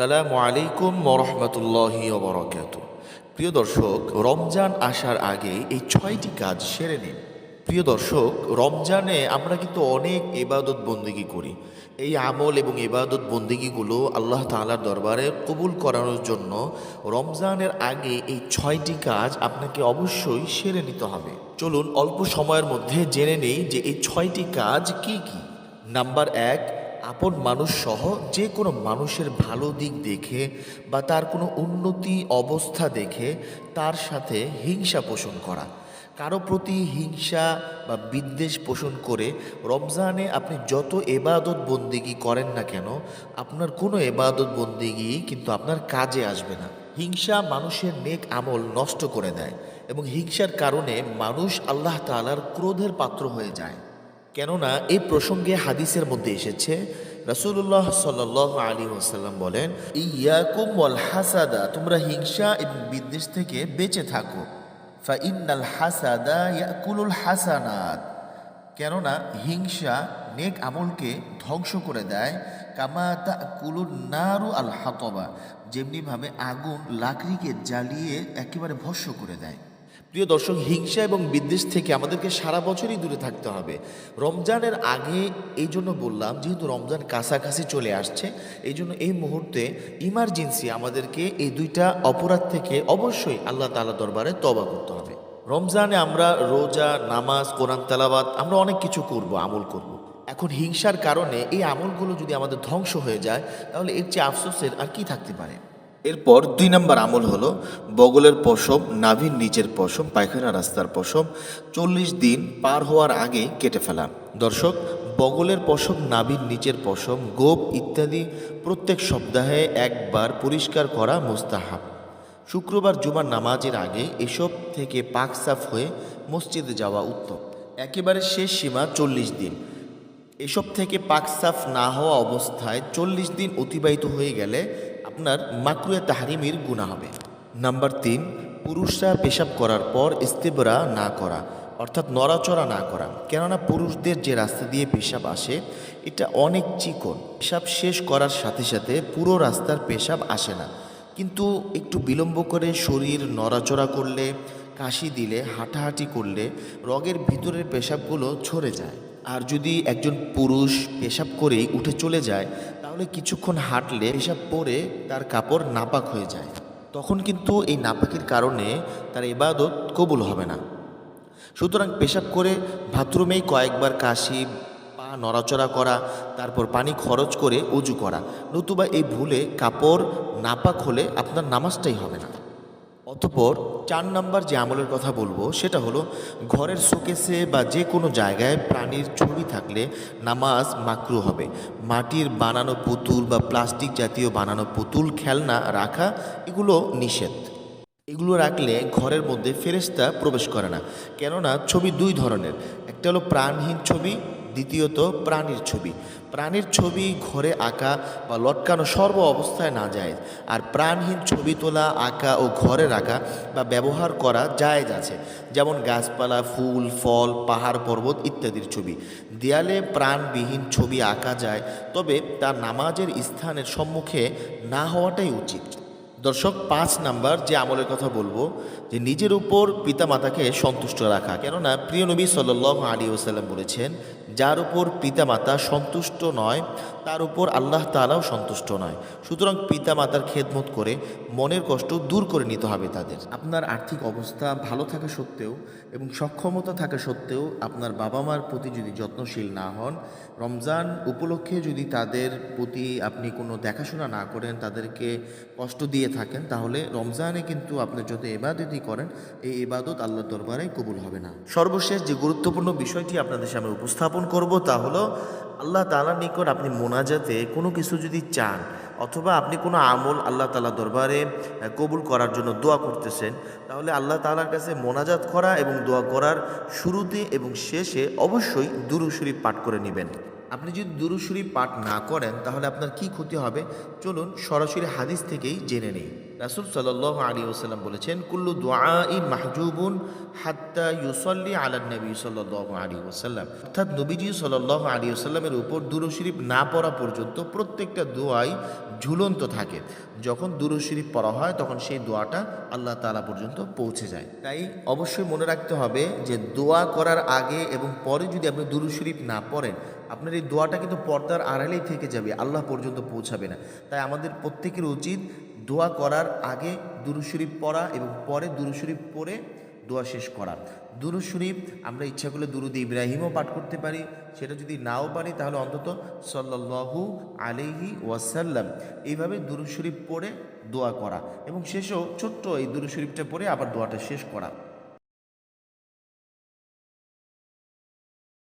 সালামু আলাইকুম মরহমতুল্লাহি বরকাত প্রিয় দর্শক, রমজান আসার আগে এই ছয়টি কাজ সেরে নিন। প্রিয় দর্শক, রমজানে আমরা কিন্তু অনেক এবাদত বন্দিগি করি। এই আমল এবং এবাদত বন্দিগিগুলো আল্লাহ তাআলার দরবারে কবুল করানোর জন্য রমজানের আগে এই ছয়টি কাজ আপনাকে অবশ্যই সেরে নিতে হবে। চলুন অল্প সময়ের মধ্যে জেনে নেই যে এই ছয়টি কাজ কি কি। নাম্বার এক আপন মানুষ সহ যে কোনো মানুষের ভালো দিক দেখে বা তার কোনো উন্নতি অবস্থা দেখে তার সাথে হিংসা পোষণ করা। কারও প্রতি হিংসা বা বিদ্বেষ পোষণ করে রমজানে আপনি যত এবাদত বন্দিগি করেন না কেন, আপনার কোনো এবাদত বন্দিগি কিন্তু আপনার কাজে আসবে না। হিংসা মানুষের নেক আমল নষ্ট করে দেয় এবং হিংসার কারণে মানুষ আল্লাহ তাআলার ক্রোধের পাত্র হয়ে যায়। কেননা এই প্রসঙ্গে হাদিসের মধ্যে এসেছে, রাসূলুল্লাহ সাল্লাহ আলী ওসাল্লাম বলেন ইয়াকুম ওয়াল হাসাদা তোমরা হিংসা এবং বিদ্বেষ থেকে বেঁচে থাকো। ফা ইন্নাল হাসাদা ইয়াকুলুল হাসানাত। কেননা হিংসা নেক আমলকে ধ্বংস করে দেয়। কামা তা কুলুর নারু আল হাতবা, যেমনিভাবে আগুন লাকড়িকে জ্বালিয়ে একেবারে ভস্য করে দেয়। প্রিয় দর্শক, হিংসা এবং বিদ্বেষ থেকে আমাদেরকে সারা বছরই দূরে থাকতে হবে। রমজানের আগে এই জন্য বললাম, যেহেতু রমজান কাছাকাছি চলে আসছে, এই জন্য এই মুহূর্তে ইমার্জেন্সি আমাদেরকে এই দুইটা অপরাধ থেকে অবশ্যই আল্লাহ তাআলা দরবারে তবা করতে হবে। রমজানে আমরা রোজা, নামাজ, কোরআন তালাবাদ আমরা অনেক কিছু করব, আমল করব। এখন হিংসার কারণে এই আমলগুলো যদি আমাদের ধ্বংস হয়ে যায়, তাহলে এর চেয়ে আফসোসের আর কি থাকতে পারে? এরপর দুই নম্বর আমল হলো বগলের পশম, নাভির নিচের পশম, পায়খানা রাস্তার পশম, চল্লিশ দিন পার হওয়ার আগে কেটে ফেলা। দর্শক, বগলের পশম, নাভির নিচের পশম, গোপ ইত্যাদি প্রত্যেক সপ্তাহে একবার পরিষ্কার করা মোস্তাহাব। শুক্রবার জুমার নামাজের আগে এসব থেকে পাক সাফ হয়ে মসজিদে যাওয়া উত্তম। একেবারে শেষ সীমা চল্লিশ দিন। এসব থেকে পাক সাফ না হওয়া অবস্থায় চল্লিশ দিন অতিবাহিত হয়ে গেলে আপনার মাকরুয়ে তাহারিমির গুণা হবে। নাম্বার তিন, পুরুষরা পেশাব করার পর ইস্তেবরা না করা, অর্থাৎ নড়াচড়া না করা। কেননা পুরুষদের যে রাস্তা দিয়ে পেশাব আসে, এটা অনেক চিকন। পেশাব শেষ করার সাথে সাথে পুরো রাস্তার পেশাব আসে না। কিন্তু একটু বিলম্ব করে শরীর নড়াচড়া করলে, কাশি দিলে, হাঁটাহাঁটি করলে রগের ভিতরের পেশাবগুলো ঝরে যায়। আর যদি একজন পুরুষ পেশাব করেই উঠে চলে যায় তাহলে কিছুক্ষণ হাঁটলে পেশাব পরে তার কাপড় নাপাক হয়ে যায়। তখন কিন্তু এই নাপাকের কারণে তার ইবাদত কবুল হবে না। সুতরাং পেশাব করে বাথরুমেই কয়েকবার কাশি, পা নড়াচড়া করা, তারপর পানি খরচ করে উজু করা, নতুবা এই ভুলে কাপড় নাপাক হলে আপনার নামাজটাই হবে না। অতপর চার নাম্বার যে আমলের কথা বলব, সেটা হলো ঘরের শোকেসে বা যে কোনো জায়গায় প্রাণীর ছবি থাকলে নামাজ মাকরু হবে। মাটির বানানো পুতুল বা প্লাস্টিক জাতীয় বানানো পুতুল, খেলনা রাখা, এগুলো নিষেধ। এগুলো রাখলে ঘরের মধ্যে ফেরেশতা প্রবেশ করে না। কেননা ছবি দুই ধরনের। একটা হলো প্রাণহীন ছবি দ্বিতীয়ত প্রাণীর ছবি। প্রাণীর ছবি ঘরে আঁকা বা লটকানো সর্ব অবস্থায় না যায়। আর প্রাণহীন ছবি তোলা, আঁকা ও ঘরে রাখা বা ব্যবহার করা জায়েজ আছে। যেমন গাছপালা, ফুল, ফল, পাহাড়, পর্বত ইত্যাদির ছবি। দেয়ালে প্রাণবিহীন ছবি আঁকা যায়, তবে তার নামাজের স্থানের সম্মুখে না হওয়াটাই উচিত। দর্শক, পাঁচ নাম্বার যে আমলের কথা বলব, যে নিজের উপর পিতামাতাকে সন্তুষ্ট রাখা। কেননা প্রিয় নবী সাল্লাহ আলী ওসাল্লাম বলেছেন যার উপর পিতামাতা সন্তুষ্ট নয় তার উপর আল্লাহ তালাও সন্তুষ্ট নয়। সুতরাং পিতামাতার খেদমত করে মনের কষ্ট দূর করে নিতে হবে তাদের। আপনার আর্থিক অবস্থা ভালো থাকা সত্ত্বেও এবং সক্ষমতা থাকা সত্ত্বেও আপনার বাবা মার প্রতি যদি যত্নশীল না হন রমজান উপলক্ষে যদি তাদের প্রতি আপনি কোনো দেখাশোনা না করেন তাদেরকে কষ্ট দিয়ে থাকেন তাহলে রমজানে কিন্তু আপনি যত এবাদতই করেন এই এবাদত আল্লাহ দরবারে কবুল হবে না। সর্বশেষ যে গুরুত্বপূর্ণ বিষয়টি আপনাদের সামনে উপস্থাপন করব তা হলো, আল্লাহ তালার নিকট আপনি মোনাজাতে কোনো কিছু যদি চান, অথবা আপনি কোনো আমল আল্লাহ তালা দরবারে কবুল করার জন্য দোয়া করতেছেন, তাহলে আল্লাহ তালার কাছে মোনাজাত করা এবং দোয়া করার শুরুতে এবং শেষে অবশ্যই দুরু শরীফ পাঠ করে নেবেন। আপনি যদি দুরু শরীফ পাঠ না করেন, তাহলে আপনার কি ক্ষতি হবে? চলুন সরাসরি হাদিস থেকেই জেনে নিই। রাসুল সাল্লাহ আলী ওসাল্লাম বলেছেন, কুল্লু দোয়াই মাহজুবুন হাত্তা ইউসল্লি আলা নবী সাল্লাহ আলী ওসাল্লাম অর্থাৎ নবীজি সাল্লাহ আলী ওসাল্লামের উপর দুরু শরীফ না পড়া পর্যন্ত প্রত্যেকটা দোয়াই ঝুলন্ত থাকে। যখন দুরু শরীফ পড়া হয়, তখন সেই দোয়াটা আল্লাহ তালা পর্যন্ত পৌঁছে যায়। তাই অবশ্যই মনে রাখতে হবে যে দোয়া করার আগে এবং পরে যদি আপনি দুরু শরীফ না পড়েন, আপনার এই দোয়াটা কিন্তু পর্দার আড়ালেই থেকে যাবে, আল্লাহ পর্যন্ত পৌঁছাবে না। তাই আমাদের প্রত্যেকের উচিত দোয়া করার আগে দুরু শরীফ পড়া এবং পরে দুরু শরীফ পড়ে দোয়া শেষ করা। দুরু শরীফ আমরা ইচ্ছা করলে দুরুদ ইব্রাহিমও পাঠ করতে পারি, সেটা যদি নাও পারি তাহলে অন্তত সাল্লাল্লাহু আলিহি ওয়াসাল্লাম। এইভাবে দুরু শরীফ পড়ে দোয়া করা এবং শেষেও ছোট্ট এই দুরু শরীফটা পড়ে আবার দোয়াটা শেষ করা।